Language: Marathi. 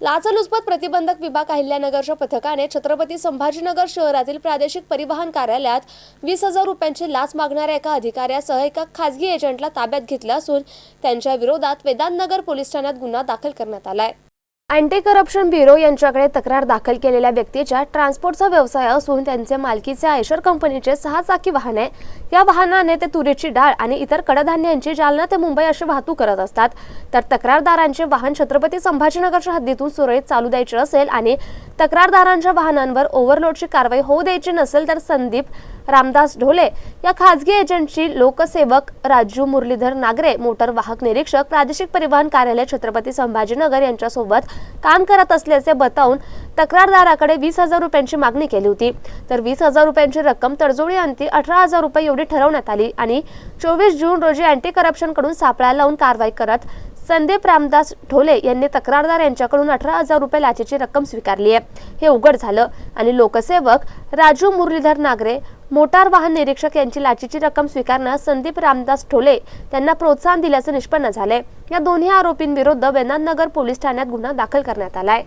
लाचलुचपत प्रतिबंधक विभाग अहिल्यानगरच्या पथकाने छत्रपती संभाजीनगर शहरातील प्रादेशिक परिवहन कार्यालयात वीस हजार रुपयांची लाच मागणाऱ्या एका अधिकाऱ्यासह एका खासगी एजंटला ताब्यात घेतलं असून त्यांच्या विरोधात वेदांतनगर पोलीस ठाण्यात गुन्हा दाखल करण्यात आलाय. अँटी करप्शन ब्युरो यांच्याकडे तक्रार दाखल केलेल्या व्यक्तीच्या ट्रान्सपोर्टचा व्यवसाय असून त्यांचे मालकीचे आयशर कंपनीचे सहा चाकी वाहन आहे. या वाहनाने ते तुरीची डाळ आणि इतर कडधान्यांची जालना ते मुंबई अशी वाहतूक करत असतात. तर तक्रारदारांचे वाहन छत्रपती संभाजीनगरच्या हद्दीतून सुरळीत चालू द्यायचे असेल आणि तक्रारदारांच्या वाहनांवर ओव्हरलोडची कारवाई होऊ द्यायची नसेल तर संदीप रामदास ढोले या खाजगी एजंटची लोकसेवक राजू मुरलीधर नागरे मोटर वाहक निरीक्षक प्रादेशिक परिवहन कार्यालय छत्रपती संभाजीनगर यांच्यासोबत काम करत असल्याचे बतावून तक्रारदाराकडे वीस हजार रुपयांची मागणी केली होती. तर वीस हजार रुपयांची रक्कम तडजोडी अंती अठरा हजार रुपये एवढी ठरवण्यात आली आणि चोवीस जून रोजी अँटी करप्शनकडून सापळा लावून कारवाई करत संदीप रामदास ढोले यांनी तक्रारदार यांच्याकडून अठरा हजार रुपये लाचेची रक्कम स्वीकारली आहे. हे उघड झालं आणि लोकसेवक राजू मुरलीधर नागरे मोटार वाहन निरीक्षक यांची लाचेची रक्कम स्वीकारण्यास संदीप रामदास ठोले त्यांना प्रोत्साहन दिल्याचं निष्पन्न झालंय. या दोन्ही आरोपींविरुद्ध वेनानगर पोलीस ठाण्यात गुन्हा दाखल करण्यात आलाय.